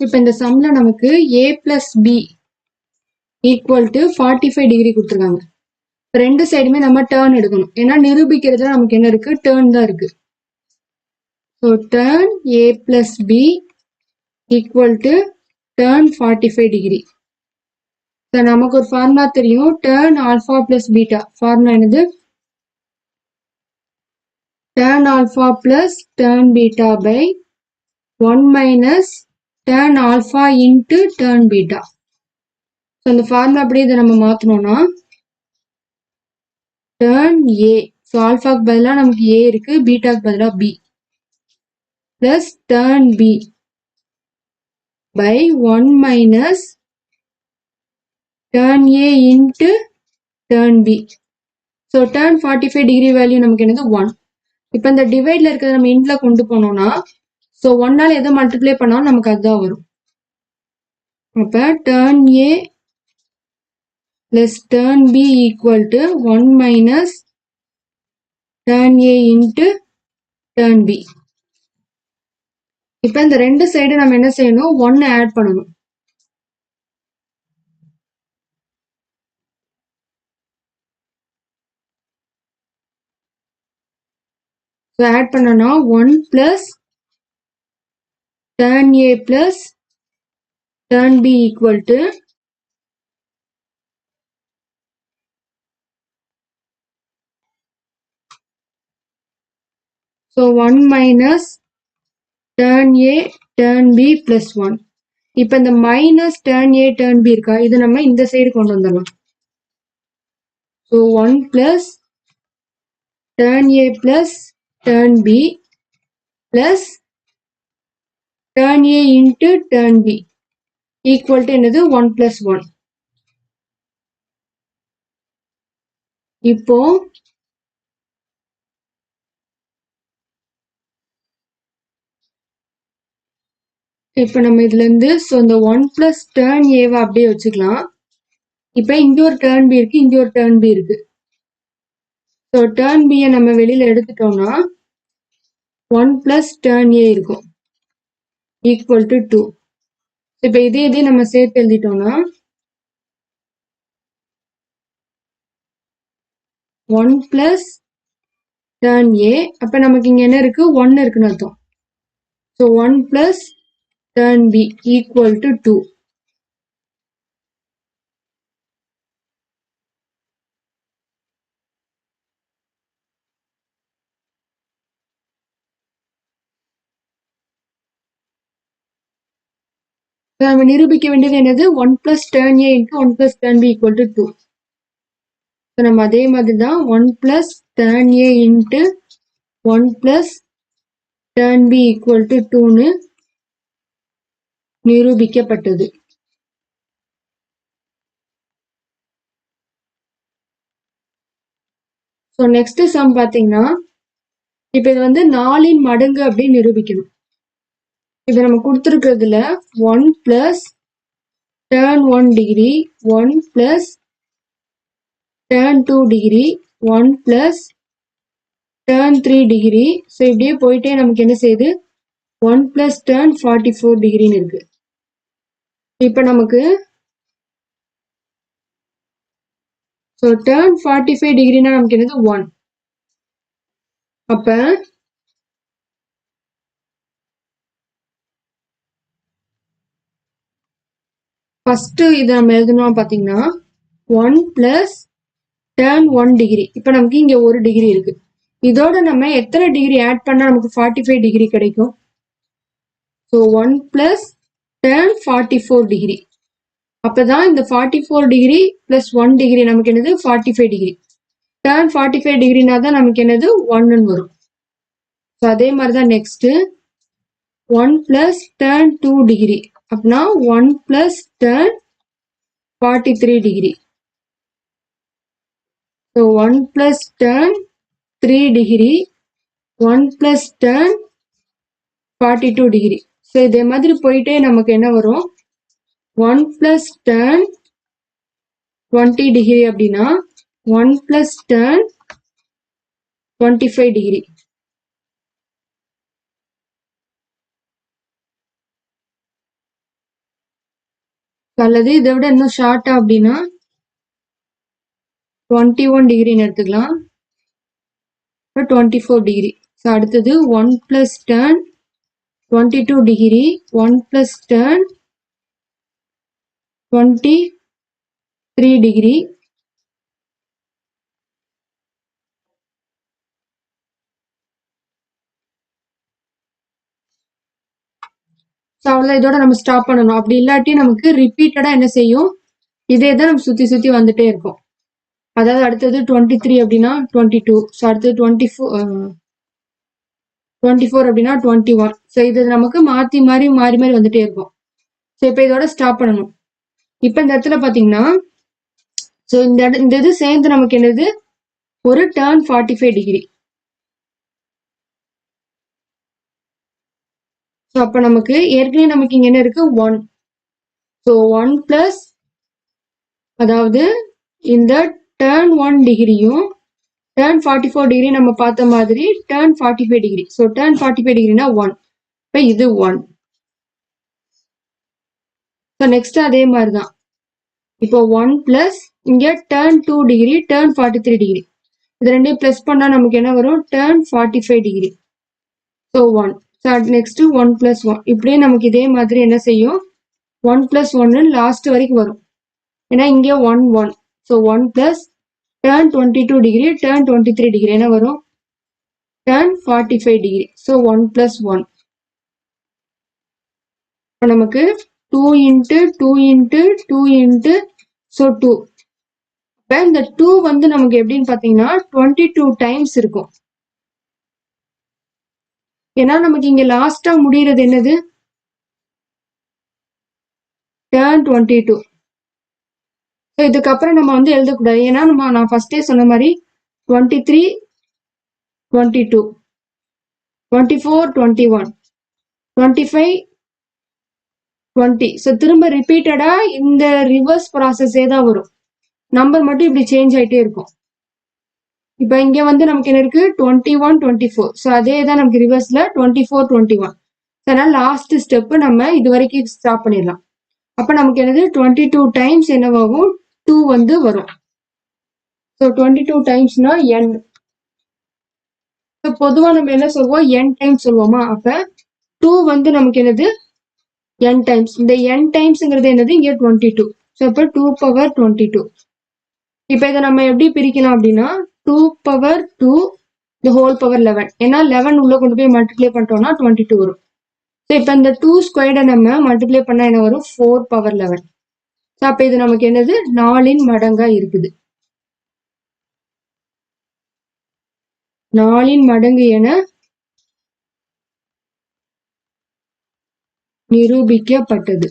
இப்போ இந்த சம்ல நமக்கு A plus B equal to forty five degree கொடுத்துருக்காங்க ரெண்டு சைடுமே நம்ம டேர்ன் எடுக்கணும். ஏன்னா நிரூபிக்கிறதுல நமக்கு என்ன இருக்கு? டேர்ன் தான் இருக்கு. So turn A plus B equal to turn forty five degree so நமக்கு ஒரு ஃபார்முலா தெரியும். Turn alpha plus beta formula என்னது? Turn alpha plus turn beta by one minus turn alpha into turn beta so இந்த formula அப்படியே இதை நம்ம மாற்றணும்னா turn ஏ so ஆல்ஃபாக்கு பதிலாக நமக்கு ஏ இருக்கு பீட்டாக்கு பதிலாக B plus tan B by one minus tan A into tan B so tan forty five degree value நமக்கு என்னது? ஒன் இப்போ இந்த டிவைட்ல இருக்கிறத நம்ம இன்ட்ல கொண்டு போனோம்னா ஸோ ஒன்னால எதை மல்டிப்ளை பண்ணாலும் நமக்கு அதுதான் வரும். அப்போ tan A plus tan B equal to one minus tan A into tan B இப்போ இந்த ரெண்டு சைடு நம்ம என்ன செய்யணும்? ஒன்னு ஆட் பண்ணணும். ஸோ ஆட் பண்ணனா one plus tan A plus tan B equal to so 1 minus tan A tan B plus 1 இப்போ இந்த minus tan A tan B இருக்கா? இது நம்ம இந்த சைடு கொண்டு வந்துடலாம். So one plus tan A plus tan B plus tan A into tan B equal to என்னது? One plus one இப்போ இப்போ நம்ம இதுல இருந்து ஸோ இந்த ஒன் பிளஸ் டேர்ன் ஏவை அப்படியே வச்சுக்கலாம். இப்போ இங்க ஒரு டேர்ன் பி இருக்கு இங்க ஒரு டேர்ன் பி இருக்கு. ஸோ டேர்ன் பியை நம்ம வெளியில எடுத்துட்டோம்னா ஒன் பிளஸ் டேர்ன் ஏ இருக்கும். ஈக்குவல் டு டூ இப்போ இதே இதே நம்ம சேர்த்து எழுதிட்டோம்னா ஒன் பிளஸ் டேர்ன் ஏ அப்போ நமக்கு இங்கே என்ன இருக்கு? ஒன்று இருக்குன்னு அர்த்தம். So one plus tan B equal to two நம்ம நிரூபிக்க வேண்டியது என்னது? One plus tan A into one plus tan B equal to two so நம்ம அதே மாதிரி தான் one plus tan A into one plus tan B equal to டூன்னு நிரூபிக்கப்பட்டது. ஸோ நெக்ஸ்ட் சம் பார்த்தீங்கன்னா இப்போ இது வந்து நாலின் மடங்கு அப்படின்னு நிரூபிக்கணும். இப்போ நம்ம கொடுத்துருக்கிறதுல one plus tan one degree one plus tan two degree one plus tan three degree so இப்படியே போயிட்டே நமக்கு என்ன செய்யுது? One plus tan forty four டிகிரின்னு இருக்கு. இப்போ நமக்கு ஸோ டேர்ன் ஃபார்ட்டி ஃபைவ் டிகிரினா நமக்கு என்னது? ஒன் அப்போ ஃபஸ்ட்டு இதை நம்ம எழுதணும் பார்த்தீங்கன்னா one plus tan one degree இப்போ நமக்கு இங்கே ஒரு டிகிரி இருக்குது இதோட நம்ம எத்தனை டிகிரி ஆட் பண்ணால் நமக்கு ஃபார்ட்டி ஃபைவ் டிகிரி கிடைக்கும்? So one plus tan forty four degree அப்போ தான் இந்த forty four degree plus one degree நமக்கு என்னது? Forty five degree tan forty five டிகிரினா தான் நமக்கு என்னது? ஒன்னு வரும். ஸோ அதே மாதிரி தான் next one plus tan two degree அப்படின்னா one plus tan forty three degree so one plus tan three degree one plus tan forty two degree so இதே மாதிரி போயிட்டே நமக்கு என்ன வரும்? One plus tan twenty degree அப்படின்னா one plus tan twenty five degree அல்லது இதை விட இன்னும் ஷார்ட்டா அப்படின்னா டுவெண்ட்டி ஒன் டிகிரின்னு எடுத்துக்கலாம். இப்போ டுவெண்ட்டி ஃபோர் டிகிரி ஸோ அடுத்தது one plus tan twenty two degree one plus tan twenty three degree so அவ்வளோ இதோட நம்ம ஸ்டாப் பண்ணணும். அப்படி இல்லாட்டி நமக்கு ரிப்பீட்டடாக என்ன செய்யும்? இதே தான் நம்ம சுற்றி சுற்றி வந்துட்டே இருக்கும். அதாவது அடுத்தது டுவெண்ட்டி த்ரீ அப்படின்னா டுவெண்ட்டி டூ ஸோ அடுத்தது டுவெண்ட்டி ஃபோர் டுவெண்ட்டி ஃபோர் அப்படின்னா டுவெண்ட்டி ஒன் ஸோ இது நமக்கு மாற்றி மாறி மாறி மாறி வந்துட்டே இருக்கும். ஸோ இப்போ இதோட ஸ்டாப் பண்ணணும். இப்போ இந்த இடத்துல பார்த்தீங்கன்னா ஸோ இந்த இந்த இது சேர்ந்து நமக்கு என்னது? ஒரு tan forty five degree so அப்போ நமக்கு ஏற்கனவே நமக்கு இங்கே என்ன இருக்கு? ஒன் ஸோ ஒன் ப்ளஸ் அதாவது இந்த டேர்ன் ஒன் டிகிரியும் டேர்ன் ஃபார்ட்டி ஃபோர் டிகிரி நம்ம பார்த்த மாதிரி tan forty five degree so tan forty five டிகிரினா one இப்போ இது ஒன் ஸோ நெக்ஸ்ட் அதே மாதிரி தான் இப்போ ஒன் ப்ளஸ் இங்கே tan two degree tan forty three degree இது ரெண்டையும் ப்ளஸ் பண்ணால் நமக்கு என்ன வரும்? Tan forty five degree so one next one plus one இப்படியே நமக்கு இதே மாதிரி என்ன செய்யும்? ஒன் ப்ளஸ் ஒன்னு லாஸ்ட் வரைக்கும் வரும். ஏன்னா இங்கே one one so one plus tan twenty two degree tan twenty three degree என்ன வரும்? Tan forty five degree so one plus one இப்போ நமக்கு two into two into two into so two இப்போ இந்த டூ வந்து நமக்கு எப்படின்னு பார்த்தீங்கன்னா டுவெண்ட்டி டூ டைம்ஸ் இருக்கும். ஏன்னா நமக்கு இங்க லாஸ்டா முடிகிறது என்னது? டேர்ன் டுவெண்ட்டி டூ ஸோ இதுக்கப்புறம் நம்ம வந்து எழுதக்கூடாது. ஏன்னா நம்ம நான் ஃபர்ஸ்டே சொன்ன மாதிரி twenty three twenty two twenty four twenty one twenty five twenty so திரும்ப ரிப்பீட்டடாக இந்த ரிவர்ஸ் ப்ராசஸே தான் வரும். நம்பர் மட்டும் இப்படி சேஞ்ச் ஆகிட்டே இருக்கும். இப்போ இங்க வந்து நமக்கு என்ன இருக்கு? Twenty one twenty four so அதே தான் நமக்கு ரிவர்ஸ்ல டுவெண்ட்டி ஃபோர் டுவெண்ட்டி ஒன் அதனால லாஸ்ட் ஸ்டெப் நம்ம இது வரைக்கும் ஸ்டாப் பண்ணிடலாம். அப்ப நமக்கு என்னது? டுவெண்ட்டி டூ டைம்ஸ் என்னவாகும்? டூ வந்து வரும். ஸோ டுவெண்ட்டி டூ டைம்ஸ்னா என் பொதுவா நம்ம என்ன சொல்லுவோம் என் டைம்ஸ் சொல்லுவோமா அப்ப டூ வந்து நமக்கு என்னது? என் டைம்ஸ் இந்த என் டைம்ஸ்ங்கிறது என்னது? இங்க டுவெண்ட்டி டூ ஸோ இப்போ டூ பவர் டுவெண்ட்டி டூ இப்போ இதை நம்ம எப்படி பிரிக்கலாம் அப்படின்னா டூ பவர் டூ இந்த ஹோல் பவர் லெவன் ஏன்னா லெவன் உள்ள கொண்டு போய் மல்டிப்ளை பண்ணிட்டோம்னா டுவெண்ட்டி டூ வரும். ஸோ இப்போ இந்த டூ ஸ்கொயர்டை நம்ம மல்டிப்ளை பண்ணால் என்ன வரும்? ஃபோர் பவர் லெவன் ஸோ அப்போ இது நமக்கு என்னது? நாலின் மடங்காக இருக்குது. நாலின் மடங்கு என நிரூபிக்கப்பட்டது.